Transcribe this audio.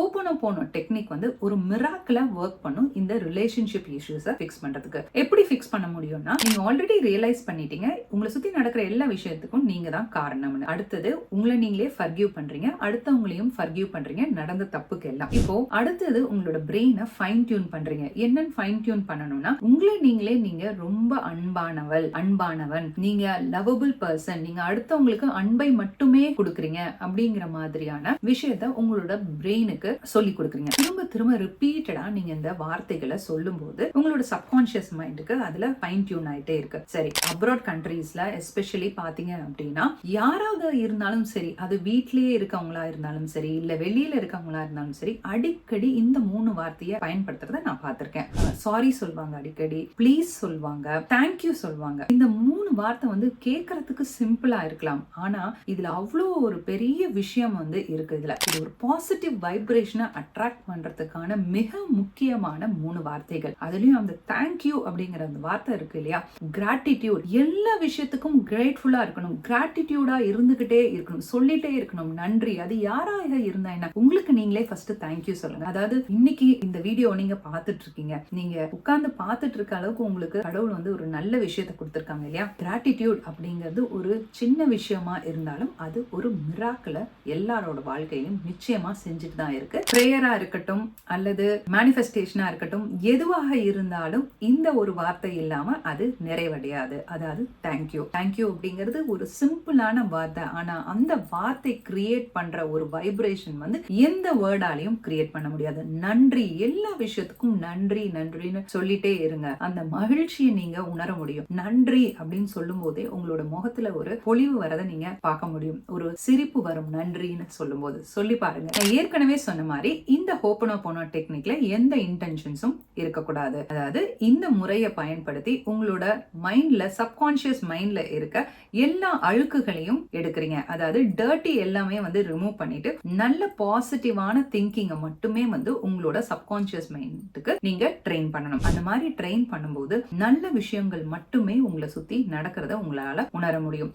ஹோப்போனோ போனோ டெக்னிக் வந்து ஒரு மிராக்கிளா ஒர்க் பண்ணும் இந்த ரிலேஷன்ஷிப் இஷ்யூஸை ஃபிக்ஸ் பண்றதுக்கு. எப்படி ஃபிக்ஸ் பண்ண முடியும்னா நீங்க ஆல்ரெடி ரியலைஸ் பண்ணிட்டீங்க உங்களை சுத்தி நடக்கிற எல்லா விஷயத்துக்கும் நீங்க தான் காரணம்னு. அடுத்தது உங்களை நீங்களே ஃபர்கியூ பண்றீங்க அடுத்தவங்களையும் ஃபர்கியூ பண்றீங்க நடந்த தப்புக்கு எல்லாம் இப்போ அடுத்தது உங்களோட பிரெயினை ஃபைன் டியூன் பண்றீங்க. என்னன்னு ஃபைன் டியூன் பண்ணணும்னா உங்களை நீங்களே நீங்க ரொம்ப அன்பானவள் அன்பானவன் நீங்க லவபிள் பர்சன் நீங்க அடுத்தவங்களுக்கு அன்பை மட்டுமே கொடுக்குறீங்க அப்படிங்கிற மாதிரியான விஷயத்த உங்களோட பிரெயினுக்கு சொல்லி கொடுக்குறீங்க. திரும்ப திரும்ப ரிப்பீட்டடா நீங்க இந்த வார்த்தைகளை சொல்லும் போது உங்களோட சப்கான்ஷியஸ் மைண்டுக்கு அதுல ஃபைன் டியூன் ஆயிட்டே இருக்கு. சரி அப்ராட் கண்ட்ரீஸ்ல எஸ்பெஷலி பாத்தீங்க அப்படின்னா யாராவது இருந்தாலும் சரி அது வீட்லயே இருக்கவங்களா இருந்தாலும் சரி இல்ல வெளியில இருக்கவங்களா இருந்தாலும் சரி அடிக்கடி இந்த மூணு வார்த்தையை பயன்படுத்துறத நான் பார்த்திருக்கேன். சாரி சொல்லுவாங்க அடிக்கடி ப்ளீஸ் சொல்லுவாங்க தேங்க்யூ சொல்லுவாங்க இந்த மூணு வார்த்தை வந்து கேட்கறதுக்கு சிம்பிளா இருக்கலாம். ஆனா இதுல அவ்வளோ ஒரு பெரிய விஷயம் வந்து இருக்கு இதுல. இது ஒரு பாசிட்டிவ் வைப்ரேஷன் அட்ராக்ட் பண்றதுக்கான மிக முக்கியமான மூணு வார்த்தைகள். அதுலயும் அந்த தேங்க்யூ அப்படிங்கிற அந்த வார்த்தை இருக்கு இல்லையா? கிராட்டிடியூட் எல்லா விஷயத்துக்கும் கிரேட்ஃபுல்லா இருக்கணும். கிராட்டிடியூடா இருந்துகிட்டே இருக்கணும். சொல்லிட்டே இருக்கணும். நன்றி. அது யாராக இருந்தா என்ன? உங்களுக்கு நீங்களே ஃபர்ஸ்ட் தேங்க்யூ சொல்லுங்க. அதாவது இன்னைக்கு இந்த வீடியோ நீங்க பார்த்துட்டு இருக்கீங்க நீங்க உட்கார்ந்து பார்த்துட்டு இருக்க அளவுக்கு உங்களுக்கு கடவுள் வந்து ஒரு நல்ல விஷயத்தை கொடுத்துருக்காங்க இல்லையா? கிராட்டிடியூட் அப்படிங்கிறது ஒரு சின்ன விஷயமா இருந்தாலும் அது ஒரு மிராக்களை எல்லாரோட வாழ்க்கையிலும் நிச்சயமா செஞ்சுட்டு தான் இருக்கு. ப்ரேயரா இருக்கட்டும் அல்லது மேனிஃபெஸ்டேஷனா இருக்கட்டும் எதுவாக இருந்தாலும் இந்த ஒரு வார்த்தை இல்லாம அது நிறைவடையாது. அதாவது தேங்க்யூ தேங்க்யூ அப்படிங்கிறது ஒரு சிம்பிளான வார்த்தை. ஆனா அந்த வார்த்தை கிரியேட் பண்ற ஒரு வைப்ரேஷன் வந்து எந்த வேர்டாலையும் கிரியேட் பண்ண முடியாது. நன்றி எல்லா விஷயத்துக்கும் நன்றி நன்றின்னு சொல்லிட்டே இருங்க. அந்த மகிழ்ச்சியை நீங்க உணர முடியும். நன்றி அப்படின்னு சொல்லும் போதே உங்களோட முகத்துல ஒரு பொலிவு வரதை நீங்க பார்க்க முடியும். ஒரு சிரிப்பு வரும் நன்றின்னு சொல்லும்போது. சொல்லி பாருங்க. ஏற்கனவே சொன்ன மாதிரி இந்த ஹோப்பனோ போனோ டெக்னிக்ல எந்த இன்டென்ஷன்ஸும் இருக்கக்கூடாது. அதாவது இந்த முறையை பயன்படுத்தி உங்களோட மைண்ட்ல சப்கான்ஷியஸ் மைண்ட்ல இருக்க எல்லா அழுக்குகளையும் எடுக்கிறீங்க. அதாவது டர்ட்டி எல்லாமே வந்து ரிமூவ் பண்ணிட்டு நல்ல பாசிட்டிவான திங்கிங்கை மட்டுமே வந்து உங்களோட சப்கான்ஷியஸ் மைண்டுக்கு நீங்க ட்ரெயின் பண்ணணும். அந்த மாதிரி ட்ரெயின் பண்ணும்போது நல்ல விஷயங்கள் மட்டுமே உங்களை சுத்தி நடக்கிறத உங்களால உணர முடியும்.